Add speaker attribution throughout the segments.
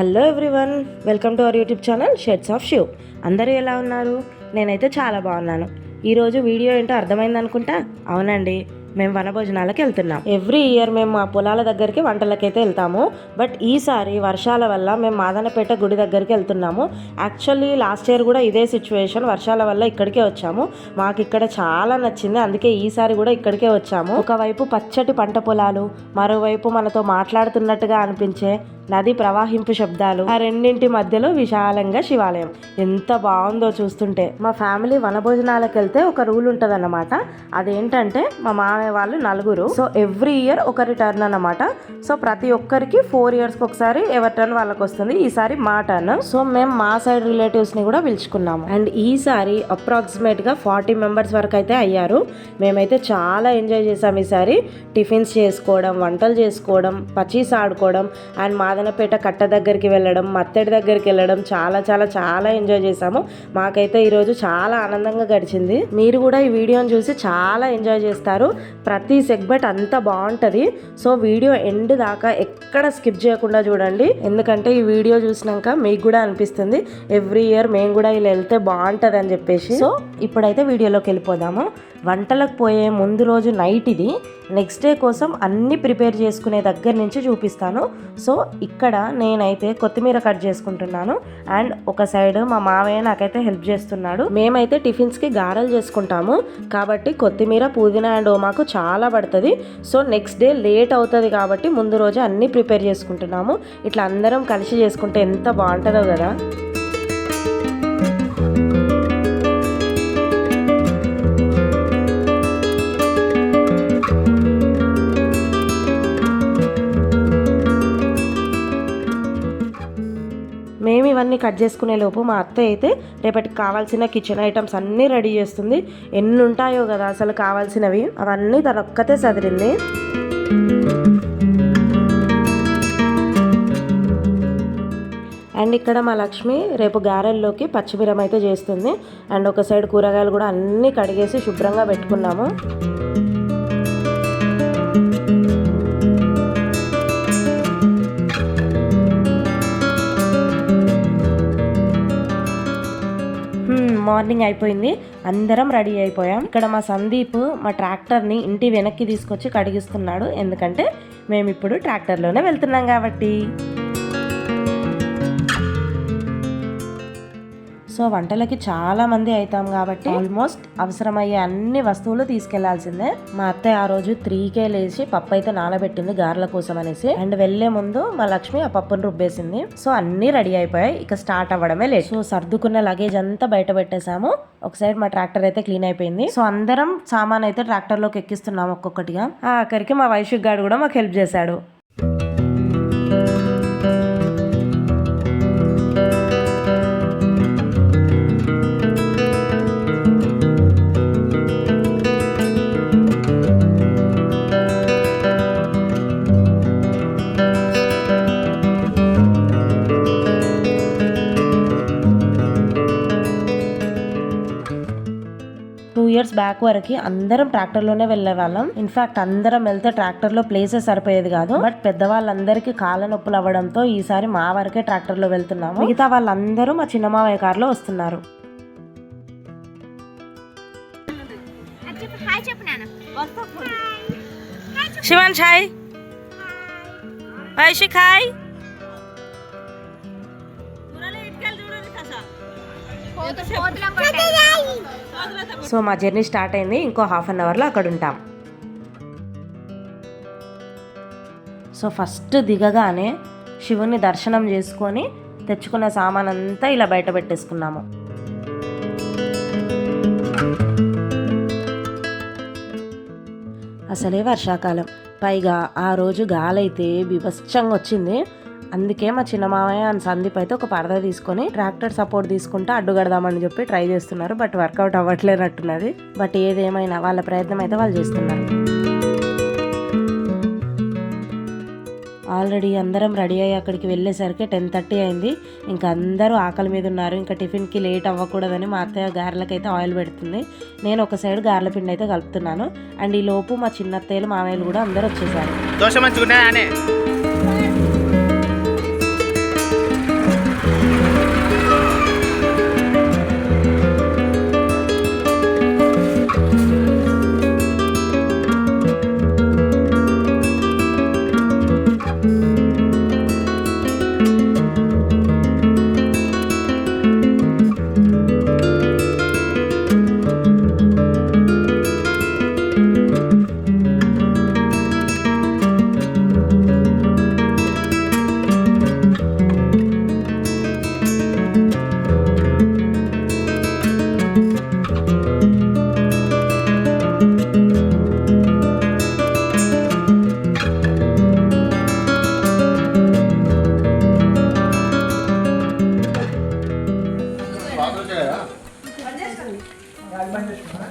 Speaker 1: Hello everyone welcome to our YouTube channel shades of shoe. అందరూ ఎలా ఉన్నారు? నేనైతే చాలా బాగున్నాను. ఈరోజు వీడియో ఏంటో అర్థమైంది అనుకుంటా? అవునండి మేము వనభోజనాలకు వెళ్తున్నాం. ఎవ్రీ ఇయర్ మేము మా పొలాల దగ్గరికి వంటలకైతే వెళ్తాము. బట్ ఈసారి వర్షాల వల్ల మేము మాదనపేట గుడి దగ్గరికి వెళ్తున్నాము. యాక్చువల్లీ లాస్ట్ ఇయర్ కూడా ఇదే సిచ్యువేషన్. వర్షాల వల్ల ఇక్కడికే వచ్చాము. మాకు ఇక్కడ చాలా నచ్చింది. అందుకే ఈసారి కూడా ఇక్కడికే వచ్చాము. ఒకవైపు పచ్చటి పంట పొలాలు మరోవైపు మనతో మాట్లాడుతున్నట్టుగా అనిపించే నది ప్రవాహింపు శబ్దాలు ఆ రెండింటి మధ్యలో విశాలంగా శివాలయం. ఎంత బాగుందో చూస్తుంటే. మా ఫ్యామిలీ వనభోజనాలకు వెళ్తే ఒక రూల్ ఉంటుంది అన్నమాట అదేంటంటే మా మామయ్య వాళ్ళు నలుగురు. సో ఎవ్రీ ఇయర్ ఒకరి టర్న్ అనమాట సో ప్రతి ఒక్కరికి ఫోర్ ఇయర్స్కి ఒకసారి ఎవరి టర్న్ వాళ్ళకి వస్తుంది ఈసారి మా టర్న్. సో మేము మా సైడ్ రిలేటివ్స్ని కూడా పిలుచుకున్నాము. అండ్ ఈసారి అప్రాక్సిమేట్గా ఫార్టీ మెంబర్స్ వరకు అయితే అయ్యారు. మేమైతే చాలా ఎంజాయ్ చేసాం ఈసారి. టిఫిన్స్ చేసుకోవడం వంటలు చేసుకోవడం పచీస్ ఆడుకోవడం అండ్ మా మాదనపేట కట్ట దగ్గరికి వెళ్ళడం మత్తడి దగ్గరికి వెళ్ళడం చాలా చాలా చాలా ఎంజాయ్ చేసాము మాకైతే ఈరోజు చాలా ఆనందంగా గడిచింది. మీరు కూడా ఈ వీడియోని చూసి చాలా ఎంజాయ్ చేస్తారు. ప్రతి సెగ్మెంట్ అంత బాగుంటుంది. సో వీడియో ఎండ్ దాకా ఎక్కడ స్కిప్ చేయకుండా చూడండి. ఎందుకంటే ఈ వీడియో చూసినాక మీకు కూడా అనిపిస్తుంది. ఎవ్రీ ఇయర్ మేము కూడా ఇలా వెళ్తే బాగుంటుంది అని చెప్పేసి. సో ఇప్పుడైతే వీడియోలోకి వెళ్ళిపోదాము. వంటలకు పోయే ముందు రోజు నైట్ ఇది. నెక్స్ట్ డే కోసం అన్నీ ప్రిపేర్ చేసుకునే దగ్గర నుంచి చూపిస్తాను. సో ఇక్కడ నేనైతే కొత్తిమీర కట్ చేసుకుంటున్నాను. అండ్ ఒక సైడ్ మా మామయ్య నాకైతే హెల్ప్ చేస్తున్నాడు. మేమైతే టిఫిన్స్కి గారెలు చేసుకుంటాము. కాబట్టి కొత్తిమీర పుదీనా అండ్ ఓమాకు చాలా పడుతుంది. సో నెక్స్ట్ డే లేట్ అవుతుంది కాబట్టి ముందు రోజు అన్నీ ప్రిపేర్ చేసుకుంటున్నాము. ఇట్లా అందరం కలిసి చేసుకుంటే ఎంత బాగుంటుందో కదా. కట్ చేసుకునే లోపు మా అత్త అయితే రేపటికి కావాల్సిన కిచెన్ ఐటమ్స్ అన్నీ రెడీ చేస్తుంది. ఎన్ని ఉంటాయో కదా అసలు కావాల్సినవి. అవన్నీ తన ఒక్కతే చదిరింది అండ్ ఇక్కడ మా లక్ష్మి రేపు గారెల్లోకి పచ్చిమిరం అయితే చేస్తుంది. అండ్ ఒక సైడ్ కూరగాయలు కూడా అన్నీ కడిగేసి శుభ్రంగా పెట్టుకున్నాము. మార్నింగ్ అయిపోయింది. అందరం రెడీ అయిపోయాం. ఇక్కడ మా సందీప్ మా ట్రాక్టర్ని ఇంటి వెనక్కి తీసుకొచ్చి కడిగిస్తున్నాడు. ఎందుకంటే మేము ఇప్పుడు ట్రాక్టర్లోనే వెళ్తున్నాం కాబట్టి. సో వంటలకి చాలా మంది అవుతాం కాబట్టి ఆల్మోస్ట్ అవసరమయ్యే అన్ని వస్తువులు తీసుకెళ్ళాల్సిందే మా అత్తయ్య ఆ రోజు త్రీకే లేచి పప్పు అయితే నానబెట్టింది గారెల కోసం అనేసి అండ్ వెళ్ళే ముందు మా లక్ష్మి ఆ పప్పును రుబ్బేసింది సో అన్ని రెడీ అయిపోయాయి ఇక స్టార్ట్ అవ్వడమే లేదు సో సర్దుకున్న లగేజ్ అంతా బయట పెట్టేశాము ఒక సైడ్ మా ట్రాక్టర్ అయితే క్లీన్ అయిపోయింది సో అందరం సామాన్ అయితే ట్రాక్టర్లోకి ఎక్కిస్తున్నాం ఒక్కొక్కటిగా ఆఖరికి మా వైశ్విక్ గారు కూడా మాకు హెల్ప్ చేశాడు ఇయర్స్ బ్యాక్ వరకు అందరం ట్రాక్టర్లోనే వెళ్ళే వాళ్ళం. ఇన్ఫాక్ట్ అందరం వెళ్తే ట్రాక్టర్లో ప్లేసెస్ సరిపోయేది కాదు. బట్ పెద్దవాళ్ళందరికీ కాళ్ళ నొప్పులు అవ్వడంతో ఈసారి మా వరకే ట్రాక్టర్లో వెళ్తున్నాము. మిగతా వాళ్ళందరూ మా చిన్న మావయ్య కారులో వస్తున్నారు. శివన్ వైషిక్ హాయ్
Speaker 2: కోతులం పట్టాయి
Speaker 1: సో మా జర్నీ స్టార్ట్ అయింది. ఇంకో హాఫ్ అన్ అవర్లో అక్కడ ఉంటాం. సో ఫస్ట్ దిగగానే శివుని దర్శనం చేసుకొని తెచ్చుకున్న సామాన్ అంతా ఇలా బయట పెట్టేసుకున్నాము. అసలే వర్షాకాలం. పైగా ఆ రోజు గాలైతే బీభత్సంగా వచ్చింది. అందుకే మా చిన్న మామయ్య అండ్ సందీప్ అయితే ఒక పరద తీసుకొని ట్రాక్టర్ సపోర్ట్ తీసుకుంటే అడ్డుగడదామని చెప్పి ట్రై చేస్తున్నారు బట్ వర్కౌట్ అవ్వట్లేనట్టున్నది. బట్ ఏదేమైనా వాళ్ళ ప్రయత్నం అయితే వాళ్ళు చేస్తున్నారు. ఆల్రెడీ అందరం రెడీ అయ్యి అక్కడికి వెళ్ళేసరికి టెన్ థర్టీ అయింది. ఇంకా అందరూ ఆకలి మీద ఉన్నారు ఇంకా టిఫిన్కి లేట్ అవ్వకూడదని మా అత్తయ్య గారెలకైతే ఆయిల్ పెడుతుంది. నేను ఒక సైడ్ గారెల పిండి అయితే కలుపుతున్నాను. అండ్ ఈ లోపు మా చిన్న అత్తయ్యలు మామయ్యలు కూడా అందరూ వచ్చేసారు.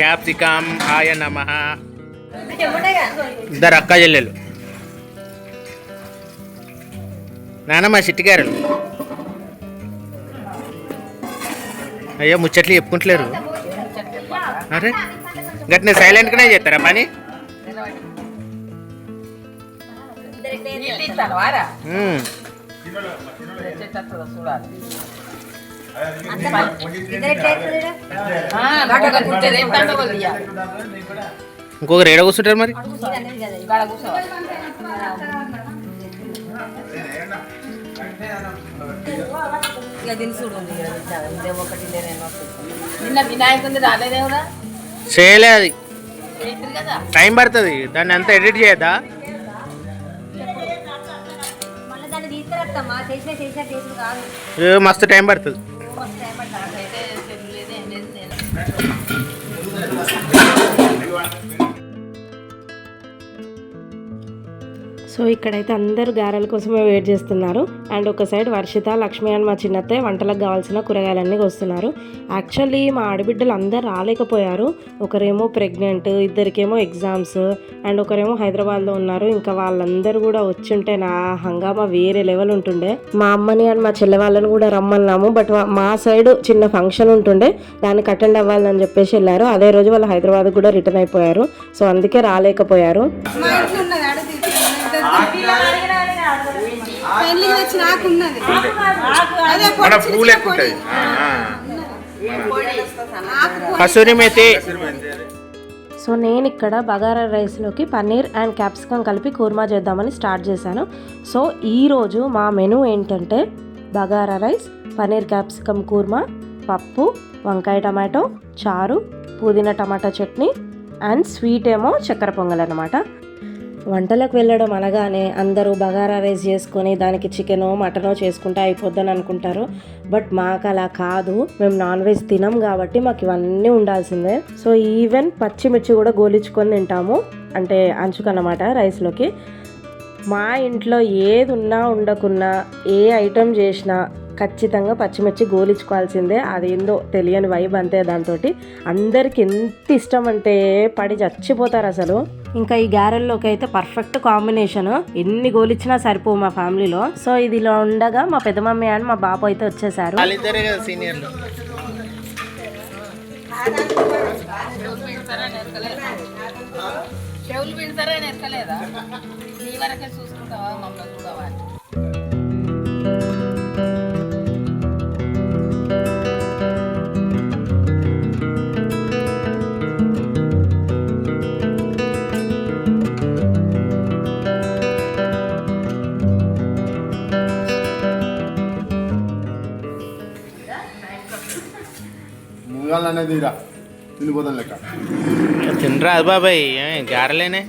Speaker 3: క్యాప్సికమ్ ఆయ నమ. ఇద్దరు అక్క చెల్లెలు. నానమ్మ చిట్టిగారు అయ్యో ముచ్చట్లు చెప్పుకుంటలేరు. అరే గట్టిన సైలెంట్గానే చేస్తారా పని? మ్మ్. ఇంకొకరు ఏడ కూర్చుంటారు మరి?
Speaker 4: నిన్న రాలేదేవురా
Speaker 3: చేయలే అది. టైం పడుతుంది. దాన్ని అంతా ఎడిట్ ఏ, మస్తు టైం పడుతుంది.
Speaker 4: Thank you.
Speaker 1: సో ఇక్కడైతే అందరూ గారెల కోసమే వెయిట్ చేస్తున్నారు. అండ్ ఒక సైడ్ వర్షిత లక్ష్మి అండ్ మా చిన్నత్తయ్య వంటలకు కావాల్సిన కూరగాయలన్నీ వస్తున్నారు యాక్చువల్లీ మా ఆడబిడ్డలు అందరు రాలేకపోయారు. ఒకరేమో ప్రెగ్నెంట్ ఇద్దరికేమో ఎగ్జామ్స్ అండ్ ఒకరేమో హైదరాబాద్లో ఉన్నారు. ఇంకా వాళ్ళందరూ కూడా వచ్చుంటే నా హంగామా వేరే లెవెల్ ఉంటుండే. మా అమ్మని అండ్ మా చెల్లె వాళ్ళని కూడా రమ్మన్నాము. బట్ మా సైడ్ చిన్న ఫంక్షన్ ఉంటుండే. దానికి అటెండ్ అవ్వాలని చెప్పేసి వెళ్ళారు. అదే రోజు వాళ్ళు హైదరాబాద్ కూడా రిటర్న్ అయిపోయారు. సో అందుకే రాలేకపోయారు.
Speaker 5: పెళ్ళికి తెచ్చి నాకున్నది అదే
Speaker 3: మన పూలు ఎక్కువ ఉంటుంది కసూరి మేతి
Speaker 1: సో నేను ఇక్కడ బగారా రైస్లోకి పన్నీర్ అండ్ క్యాప్సికమ్ కలిపి కూర్మా చేద్దామని స్టార్ట్ చేశాను. సో ఈరోజు మా మెనూ ఏంటంటే బగారా రైస్ పన్నీర్ క్యాప్సికమ్ కూర్మా పప్పు వంకాయ టమాటో చారు పుదీనా టమాటా చట్నీ అండ్ స్వీట్ ఏమో చక్కెర పొంగల్ అనమాట వంటలకు వెళ్ళడం అనగానే అందరూ బగారా రైస్ చేసుకొని దానికి చికెనో మటనో చేసుకుంటే అయిపోద్దని అనుకుంటారు. బట్ మాకు అలా కాదు. మేము నాన్ వెజ్ తినం కాబట్టి మాకు ఇవన్నీ ఉండాల్సిందే. సో ఈవెన్ పచ్చిమిర్చి కూడా గోలించుకొని తింటాము. అంటే అంచుకన్నమాట రైస్లోకి. మా ఇంట్లో ఏది ఉన్నా ఉండకున్నా ఏ ఐటెం చేసినా ఖచ్చితంగా పచ్చిమిర్చి గోలించుకోవాల్సిందే. అదేందో తెలియని వైబ్ అంతే దాంతో అందరికి ఎంత ఇష్టం అంటే పడి చచ్చిపోతారు అసలు. ఇంకా ఈ గారెల్లోకి అయితే పర్ఫెక్ట్ కాంబినేషన్ ఎన్ని గోలిచ్చినా సరిపోవు మా ఫ్యామిలీలో సో ఇది ఇలా ఉండగా మా పెద్ద మమ్మీ అండ్ మా బాబు అయితే వచ్చేసారు.
Speaker 3: వాళ్ళిద్దరే కదా సీనియర్లు
Speaker 4: చెవులు నెరకలేదా నీ వరకే చూసుకుంటావా? మమ్మల్ని చూడవా?
Speaker 6: ముంగాలు అనేది ఇరా తినిపోతాం లెక్క.
Speaker 3: తినరా అది బాబాయ్ ఏ, గారెలేనే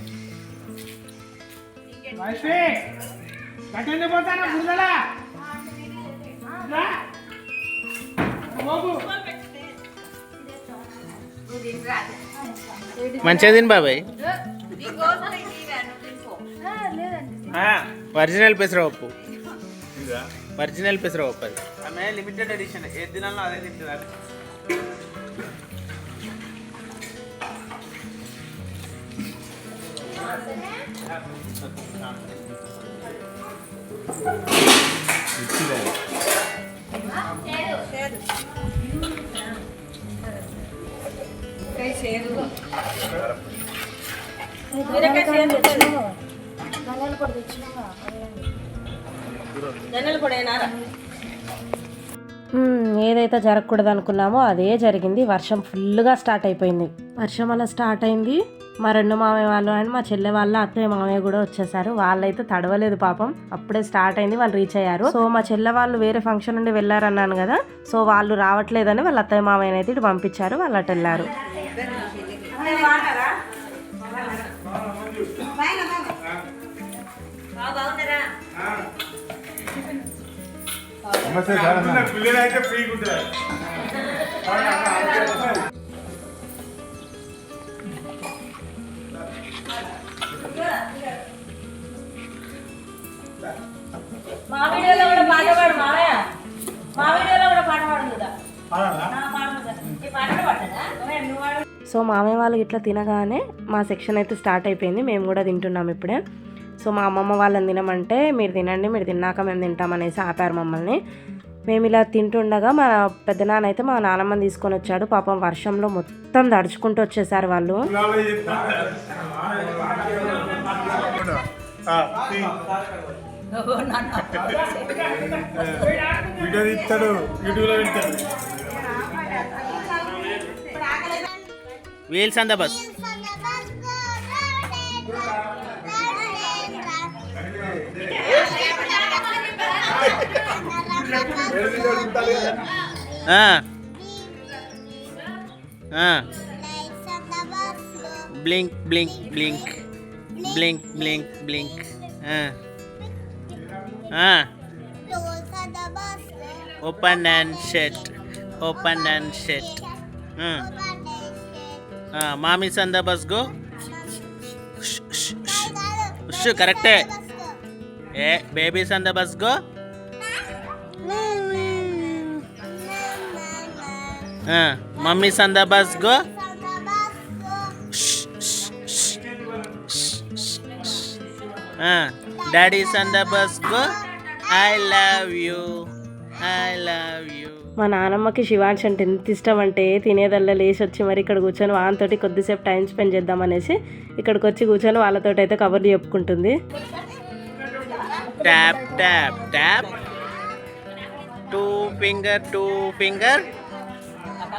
Speaker 3: మంచిగా తిని బాబాయ్. ఒరిజినల్ పెసరపప్పు ఒరిజినల్ పెసరపప్పు అది.
Speaker 7: ఆమె లిమిటెడ్ ఎడిషన్ ఏ దినాల్లో అదే తింటుంది
Speaker 1: ఏదైతే జరగకూడదు అనుకున్నామో అదే జరిగింది. వర్షం ఫుల్గా స్టార్ట్ అయిపోయింది. వర్షం అలా స్టార్ట్ అయింది. మా రెండు మామయ్య వాళ్ళు అండ్ మా చెల్లె వాళ్ళ అత్తయ్య మామయ్య కూడా వచ్చేసారు. వాళ్ళైతే తడవలేదు పాపం. అప్పుడే స్టార్ట్ అయింది వాళ్ళు రీచ్ అయ్యారు. సో మా చెల్లె వాళ్ళు వేరే ఫంక్షన్ నుండి వెళ్ళారన్నాను కదా. సో వాళ్ళు రావట్లేదని వాళ్ళ అత్తయ్య మామయ్యని అయితే ఇటు పంపించారు వాళ్ళు అటు వెళ్ళారు.
Speaker 6: నమస్తే సార్. అన్న.
Speaker 2: మా వీడియోలో కూడా పాట పాడు మావయ్య. మా వీడియోలో కూడా పాట కదా పాడు.
Speaker 1: సో మామయ్య వాళ్ళు ఇట్లా తినగానే మా సెక్షన్ అయితే స్టార్ట్ అయిపోయింది. మేము కూడా తింటున్నాం ఇప్పుడే. సో మా అమ్మమ్మ వాళ్ళని తినమంటే మీరు తినండి మీరు తిన్నాక మేము తింటామనేసి ఆపారు మమ్మల్ని. మేము ఇలా తింటుండగా మా పెద్దనాన్న అయితే మా నాన్నమ్మని తీసుకొని వచ్చాడు. పాపం వర్షంలో మొత్తం దడుచుకుంటూ వచ్చేసారు వాళ్ళు.
Speaker 3: Wheels on the bus blink blink blink blink blink blink open and shut open and shut mommies on the bus go. ఉష్ కరెక్టే. A babies on the bus on the bus go. Daddies on the bus go. I love you. I love you.
Speaker 1: మా నానమ్మకి శివాంశ్ అంటే ఎంత ఇష్టం అంటే తినేదల్లా లేచి వచ్చి మరి ఇక్కడ కూర్చొని వాళ్ళతోటి కొద్దిసేపు టైం స్పెండ్ చేద్దామనేసి ఇక్కడికి వచ్చి కూర్చొని వాళ్ళతోటి అయితే కబుర్లు చెప్పుకుంటుంది.
Speaker 3: Tap tap tap two
Speaker 7: finger two finger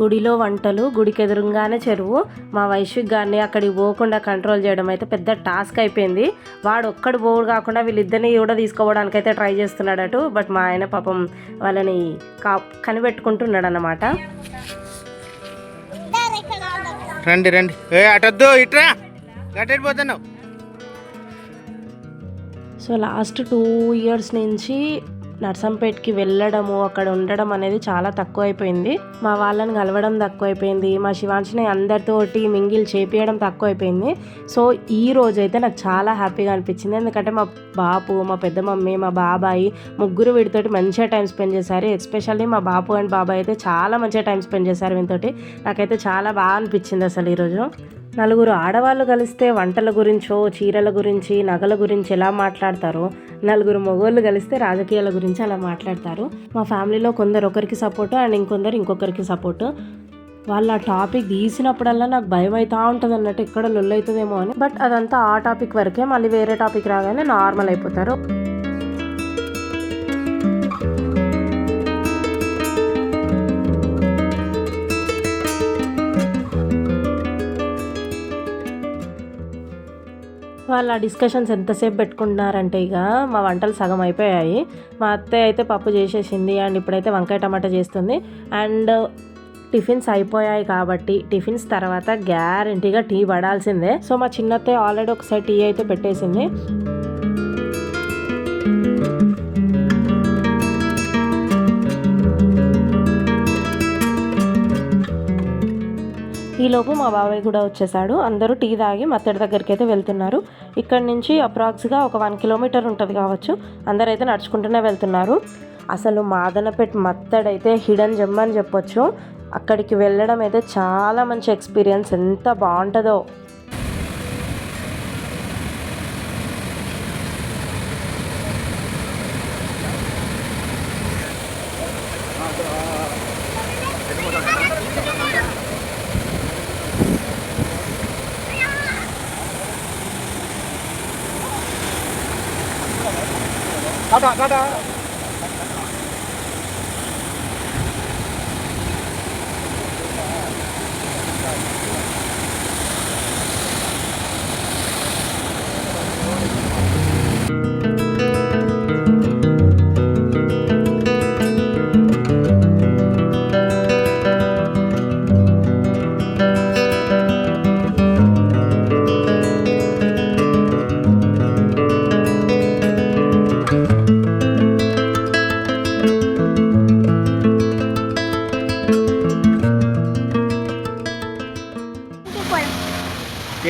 Speaker 1: గుడిలో వంటలు గుడికి ఎదురుగానే చెరువు. మా వైశ్విక్ గారిని అక్కడికి పోకుండా కంట్రోల్ చేయడం అయితే పెద్ద టాస్క్ అయిపోయింది. వాడు ఒక్కడు పోడు కాకుండా వీళ్ళిద్దరిని కూడా తీసుకోవడానికి అయితే ట్రై చేస్తున్నాడటు. బట్ మా ఆయన పాపం వాళ్ళని కా కనిపెట్టుకుంటున్నాడు అన్నమాట
Speaker 3: రండి రండి. ఏ అటొద్దు ఇట్రా. గట్టెడిపోతున్నావు
Speaker 1: సో లాస్ట్ టూ ఇయర్స్ నుంచి నర్సంపేట్కి వెళ్ళడము అక్కడ ఉండడం అనేది చాలా తక్కువ అయిపోయింది మా వాళ్ళని కలవడం తక్కువ అయిపోయింది మా శివాంశిని అందరితోటి మింగిల్ చేపించడం తక్కువ అయిపోయింది సో ఈ రోజు అయితే నాకు చాలా హ్యాపీగా అనిపించింది. ఎందుకంటే మా బాపు మా పెద్ద మమ్మీ మా బాబాయి ముగ్గురు వీడితోటి మంచిగా టైం స్పెండ్ చేశారు. ఎస్పెషల్లీ మా బాపు అండ్ బాబాయ్ అయితే చాలా మంచిగా టైం స్పెండ్ చేశారు వీటితోటి నాకైతే చాలా బాగా అనిపించింది అసలు ఈరోజు నలుగురు ఆడవాళ్ళు కలిస్తే వంటల గురించో చీరల గురించి నగల గురించి ఎలా మాట్లాడతారో నలుగురు మగవాళ్ళు కలిస్తే రాజకీయాల గురించి అలా మాట్లాడతారు. మా ఫ్యామిలీలో కొందరు ఒకరికి సపోర్ట్ అండ్ ఇంకొందరు ఇంకొకరికి సపోర్ట్. వాళ్ళు ఆ టాపిక్ తీసినప్పుడల్లా నాకు భయం అవుతా ఉంటుంది అన్నట్టు ఎక్కడ లొల్లు అవుతుందేమో అని. బట్ అదంతా ఆ టాపిక్ వరకే మళ్ళీ వేరే టాపిక్ రాగానే నార్మల్ అయిపోతారు. వాళ్ళ డిస్కషన్స్ ఎంతసేపు పెట్టుకుంటున్నారంటే ఇక మా వంటలు సగం అయిపోయాయి. మా అత్తయ్య అయితే పప్పు చేసేసింది అండ్ ఇప్పుడైతే వంకాయ టమాటా చేస్తుంది. అండ్ టిఫిన్స్ అయిపోయాయి కాబట్టి టిఫిన్స్ తర్వాత గ్యారంటీగా టీ పడాల్సిందే. సో మా చిన్నత్తయ్య ఆల్రెడీ ఒకసారి టీ అయితే పెట్టేసింది. ఈలోపు మా బాబాయ్ కూడా వచ్చేసాడు. అందరూ టీ తాగి మత్తడి దగ్గరికి అయితే వెళ్తున్నారు. ఇక్కడ నుంచి అప్రాక్స్గా ఒక వన్ కిలోమీటర్ ఉంటుంది కావచ్చు. అందరూ అయితే నడుచుకుంటూనే వెళ్తున్నారు. అసలు మాదనపేట మత్తడైతే హిడెన్ జమ్ అని చెప్పొచ్చు. అక్కడికి వెళ్ళడం అయితే చాలా మంచి ఎక్స్పీరియన్స్. ఎంత బాగుంటుందో.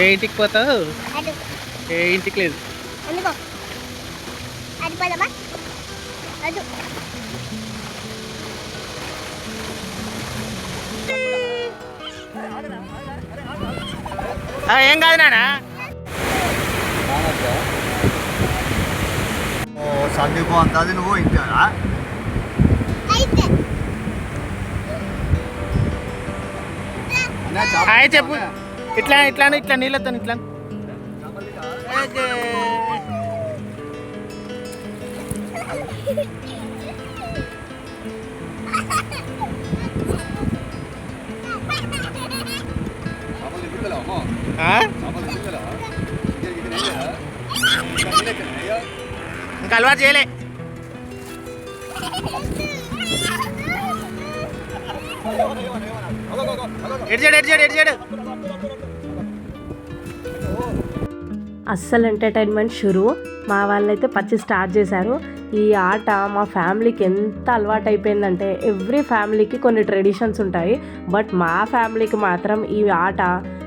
Speaker 3: ఏ ఇంటికి పోతావు? ఏ ఇంటికి లేదు. ఏం కాదు నానా
Speaker 7: సందీప్ అంతాది నువ్వు ఇంకా
Speaker 8: అయితే.
Speaker 3: చెప్పు. ఇట్లా ఇట్లా ఇట్లా నీళ్ళతో ఇట్లా. ఇంకా అలవాటు చేయలే. ఎడ్జాడు ఎడ్జాడు ఎడ్జాడు
Speaker 1: అస్సలు ఎంటర్టైన్మెంట్ షురు. మా వాళ్ళైతే పచ్చి స్టార్ట్ చేశారు. ఈ ఆట మా ఫ్యామిలీకి ఎంత అలవాటు అయిపోయిందంటే ఎవ్రీ ఫ్యామిలీకి కొన్ని ట్రెడిషన్స్ ఉంటాయి. బట్ మా ఫ్యామిలీకి మాత్రం ఈ ఆట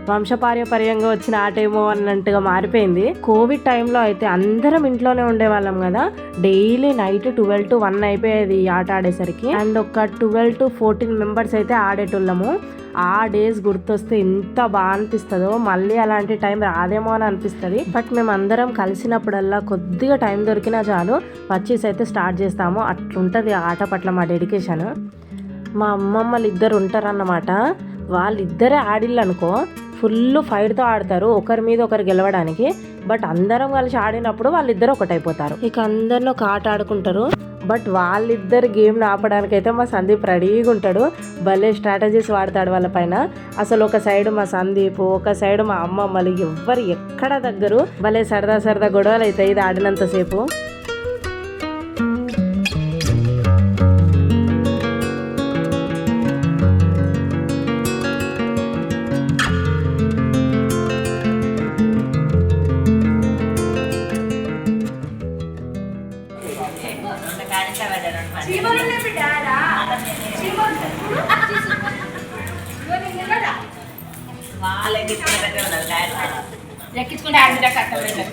Speaker 1: వంశపార్యపర్యంగా వచ్చిన ఆట ఏమో అన్నట్టుగా మారిపోయింది. కోవిడ్ టైంలో అయితే అందరం ఇంట్లోనే ఉండేవాళ్ళం కదా. Daily night twelve to one అయిపోయేది ఈ ఆట ఆడేసరికి. అండ్ ఒక ట్వెల్వ్ టు ఫోర్టీన్ మెంబర్స్ అయితే ఆడేటోళ్ళము. ఆ డేస్ గుర్తొస్తే ఎంత బాగా అనిపిస్తుందో మళ్ళీ అలాంటి టైం రాదేమో అని అనిపిస్తుంది. బట్ మేము అందరం కలిసినప్పుడల్లా కొద్దిగా టైం దొరికినా చాలు పర్చేస్ అయితే స్టార్ట్ చేస్తాము. అట్లుంటుంది ఆట పట్ల మా డెడికేషన్. మా అమ్మమ్మలు ఇద్దరు ఉంటారన్నమాట. వాళ్ళిద్దరే ఆడిళ్ళు అనుకో ఫుల్ ఫైట్తో ఆడతారు ఒకరి మీద ఒకరు గెలవడానికి. బట్ అందరం కలిసి ఆడినప్పుడు వాళ్ళిద్దరు ఒకటైపోతారు. ఇక అందరిని ఒక ఆట ఆడుకుంటారు. బట్ వాళ్ళిద్దరు గేమ్ ఆపడానికైతే మా సందీప్ రెడీగా ఉంటాడు. భలే స్ట్రాటజీస్ వాడతాడు వాళ్ళ పైన. అసలు ఒక సైడ్ మా సందీప్ ఒక సైడ్ మా అమ్మమ్మలు ఎవ్వరు ఎక్కడ దగ్గరు. భలే సరదా సరదా గొడవలు అవుతాయి ఇది ఆడినంతసేపు.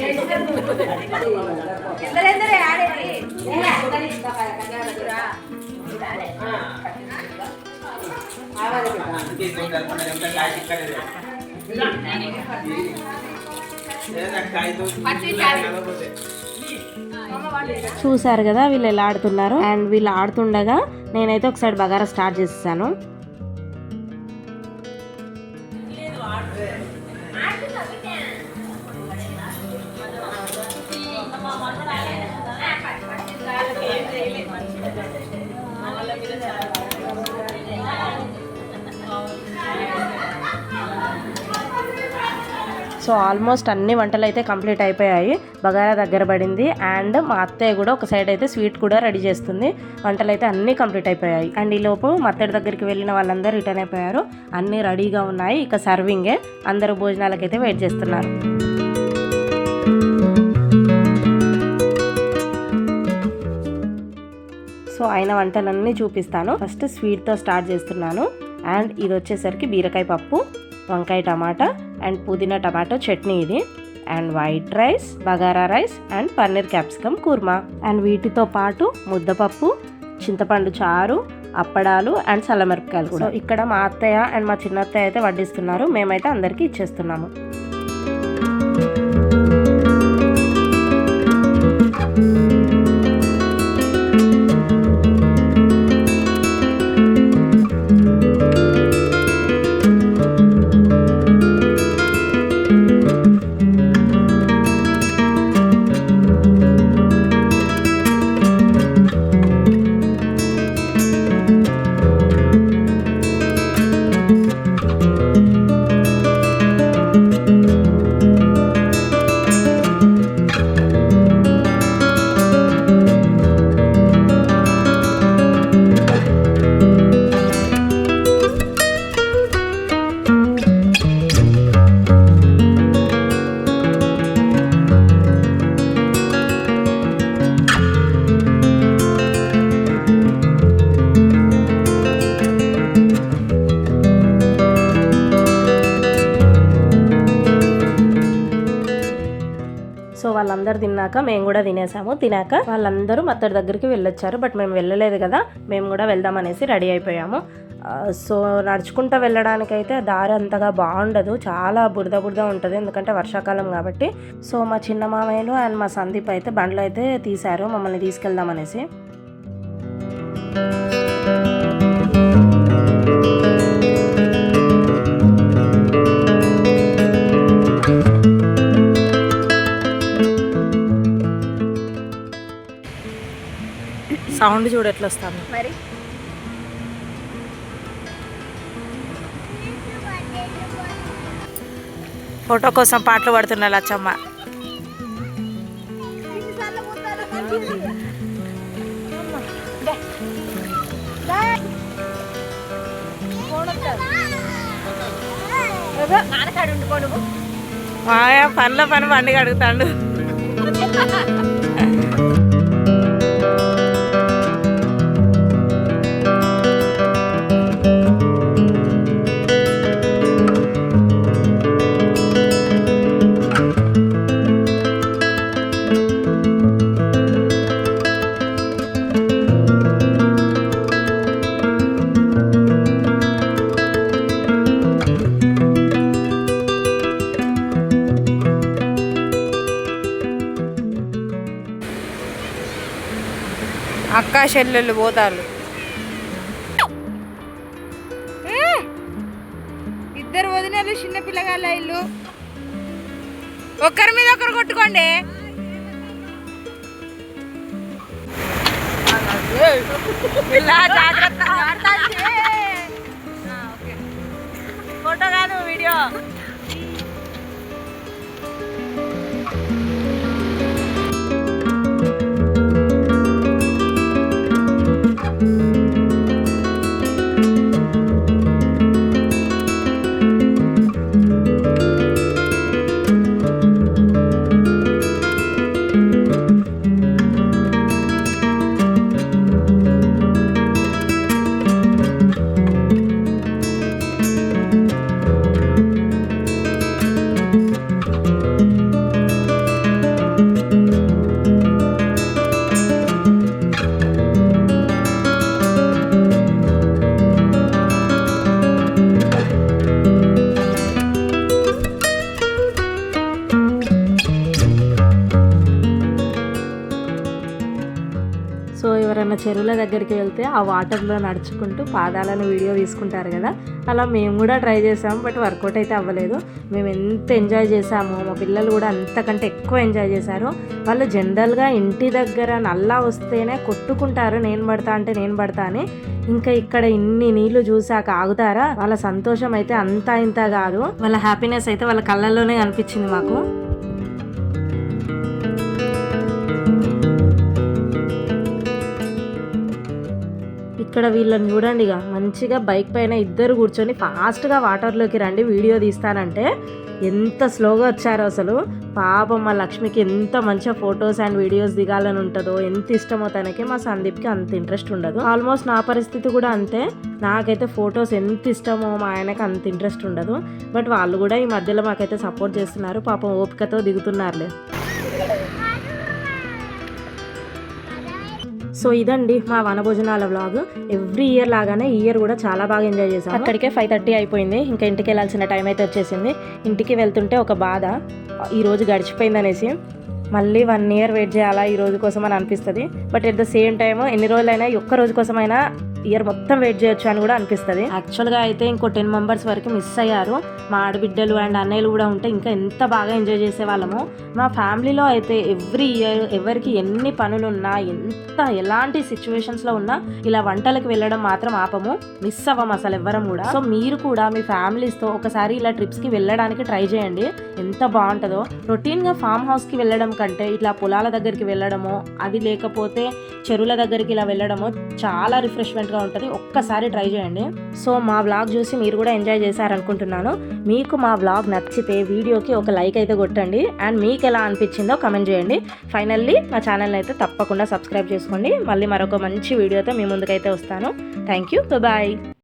Speaker 2: ఇచ్చిన
Speaker 1: చూసారు కదా వీళ్ళు ఎలా ఆడుతున్నారు. అండ్ వీళ్ళు ఆడుతుండగా నేనైతే ఒకసారి బగారా స్టార్ట్ చేసేసాను. సో ఆల్మోస్ట్ అన్ని వంటలు అయితే కంప్లీట్ అయిపోయాయి. బగారా దగ్గర పడింది. అండ్ మా అత్తయ్య కూడా ఒక సైడ్ అయితే స్వీట్ కూడా రెడీ చేస్తుంది. వంటలు అయితే అన్నీ కంప్లీట్ అయిపోయాయి. అండ్ ఈ లోపు దగ్గరికి వెళ్ళిన వాళ్ళందరూ రిటర్న్ అయిపోయారు. అన్నీ రెడీగా ఉన్నాయి. ఇక సర్వింగే. అందరూ భోజనాలకైతే వెయిట్ చేస్తున్నారు. సో అయిన వంటలన్నీ చూపిస్తాను. ఫస్ట్ స్వీట్తో స్టార్ట్ చేస్తున్నాను. అండ్ ఇది వచ్చేసరికి బీరకాయ పప్పు. వంకాయ టమాటా అండ్ పుదీనా టమాటో చట్నీ ఇది. And white rice bagara rice and paneer capsicum kurma. And వీటితో పాటు ముద్దపప్పు చింతపండు చారు అప్పడాలు అండ్ చల్లమిరపకాయలు కూడా. ఇక్కడ మా అత్తయ్య అండ్ మా చిన్నత్తయ్య అయితే వడ్డిస్తున్నారు. మేమైతే అందరికీ ఇచ్చేస్తున్నాము. అందరు తిన్నాక మేము కూడా తినేసాము. తినాక వాళ్ళందరూ మత్తడి దగ్గరికి వెళ్ళొచ్చారు. బట్ మేము వెళ్ళలేదు కదా. మేము కూడా వెళ్దాం అనేసి రెడీ అయిపోయాము. సో నడుచుకుంటూ వెళ్ళడానికైతే దారి అంతగా బాగుండదు. చాలా బురద బురద ఉంటుంది. ఎందుకంటే వర్షాకాలం కాబట్టి. సో మా చిన్న మామయ్యలు అండ్ మా సందీప్ అయితే బండ్లు అయితే తీశారు. మమ్మల్ని తీసుకెళ్దామనేసి సౌండ్ చూడు ఎట్లా వస్తాను
Speaker 8: మరి?
Speaker 1: ఫోటో కోసం పాటలు పడుతున్నా లచ్చమ్మ. పనిలో పని బండి అడుగుతాడు.
Speaker 4: అక్క చెల్లెళ్ళు పోతారు. ఇద్దరు వదినలు చిన్న పిల్లగాళ్ళ ఇల్లు. ఒక్కరి మీద ఒకరు కొట్టుకోండి.
Speaker 1: ఫోటో కాదు వీడియో. చెరువుల దగ్గరికి వెళ్తే ఆ వాటర్లో నడుచుకుంటూ పాదాలను వీడియో తీసుకుంటారు కదా. అలా మేము కూడా ట్రై చేసాం బట్ వర్కౌట్ అయితే అవ్వలేదు. మేము ఎంత ఎంజాయ్ చేసామో మా పిల్లలు కూడా అంతకంటే ఎక్కువ ఎంజాయ్ చేశారు. వాళ్ళు జనరల్గా ఇంటి దగ్గర నల్లా వస్తేనే కొట్టుకుంటారు నేను పడతా అంటే నేను పడతా అని. ఇంకా ఇక్కడ ఇన్ని నీళ్ళు చూసాక ఆగుతారా? వాళ్ళ సంతోషం అయితే అంతా ఇంత కాదు. వాళ్ళ హ్యాపీనెస్ అయితే వాళ్ళ కళ్ళల్లోనే కనిపించింది మాకు. ఇక్కడ వీళ్ళని చూడండి ఇక. మంచిగా బైక్ పైన ఇద్దరు కూర్చొని ఫాస్ట్గా వాటర్లోకి రండి వీడియో తీస్తానంటే. ఎంత స్లోగా వచ్చారో అసలు. పాపం మా లక్ష్మికి ఎంత మంచిగా ఫొటోస్ అండ్ వీడియోస్ దిగాలని ఉంటుందో ఎంత ఇష్టమో తనకి మా సందీప్కి అంత ఇంట్రెస్ట్ ఉండదు. ఆల్మోస్ట్ నా పరిస్థితి కూడా అంతే. నాకైతే ఫొటోస్ ఎంత ఇష్టమో మా ఆయనకి అంత ఇంట్రెస్ట్ ఉండదు. బట్ వాళ్ళు కూడా ఈ మధ్యలో మాకైతే సపోర్ట్ చేస్తున్నారు. పాపం ఓపికతో దిగుతున్నారులే. సో ఇదండి మా వనభోజనాల వ్లాగ్ ఎవ్రీ ఇయర్ లాగానే ఈ ఇయర్ కూడా చాలా బాగా ఎంజాయ్ చేసాం అక్కడికే ఫైవ్ థర్టీ అయిపోయింది. ఇంకా ఇంటికి వెళ్ళాల్సిన టైం అయితే వచ్చేసింది. ఇంటికి వెళ్తుంటే ఒక బాధ. ఈ రోజు గడిచిపోయింది అనేసి మళ్ళీ వన్ ఇయర్ వెయిట్ చేయాలా ఈ రోజు కోసం అని అనిపిస్తుంది. But at the same time ఎన్ని రోజులైనా ఒక్క రోజు కోసమైనా ఇయర్ మొత్తం వెయిట్ చేయొచ్చు అని కూడా అనిపిస్తుంది. యాక్చువల్గా అయితే ఇంకో టెన్ మెంబర్స్ వరకు మిస్ అయ్యారు. మా ఆడబిడ్డలు అండ్ అన్నయ్యలు కూడా ఉంటే ఇంకా ఎంత బాగా ఎంజాయ్ చేసేవాళ్ళము. మా ఫ్యామిలీలో అయితే ఎవ్రీ ఇయర్ ఎవరికి ఎన్ని పనులు ఉన్నా ఎంత ఎలాంటి సిచ్యువేషన్స్లో ఉన్నా ఇలా వంటలకు వెళ్ళడం మాత్రం ఆపము. మిస్ అవ్వము అసలు ఎవ్వరం కూడా. సో మీరు కూడా మీ ఫ్యామిలీస్తో ఒకసారి ఇలా ట్రిప్స్కి వెళ్ళడానికి ట్రై చేయండి. ఎంత బాగుంటుందో. రొటీన్గా ఫామ్ హౌస్కి వెళ్ళడం కంటే ఇట్లా పొలాల దగ్గరికి వెళ్ళడమో అది లేకపోతే చెరువుల దగ్గరికి ఇలా వెళ్ళడమో చాలా రిఫ్రెష్మెంట్గా ఉంటుంది. ఒక్కసారి ట్రై చేయండి. సో మా వ్లాగ్ చూసి మీరు కూడా ఎంజాయ్ చేశారనుకుంటున్నాను. మీకు మా వ్లాగ్ నచ్చితే వీడియోకి ఒక లైక్ అయితే కొట్టండి. అండ్ మీకు ఎలా అనిపించిందో కమెంట్ చేయండి. ఫైనల్లీ మా ఛానల్ని అయితే తప్పకుండా సబ్స్క్రైబ్ చేసుకోండి. మళ్ళీ మరొక మంచి వీడియోతో మీ ముందుకైతే వస్తాను. Thank you bye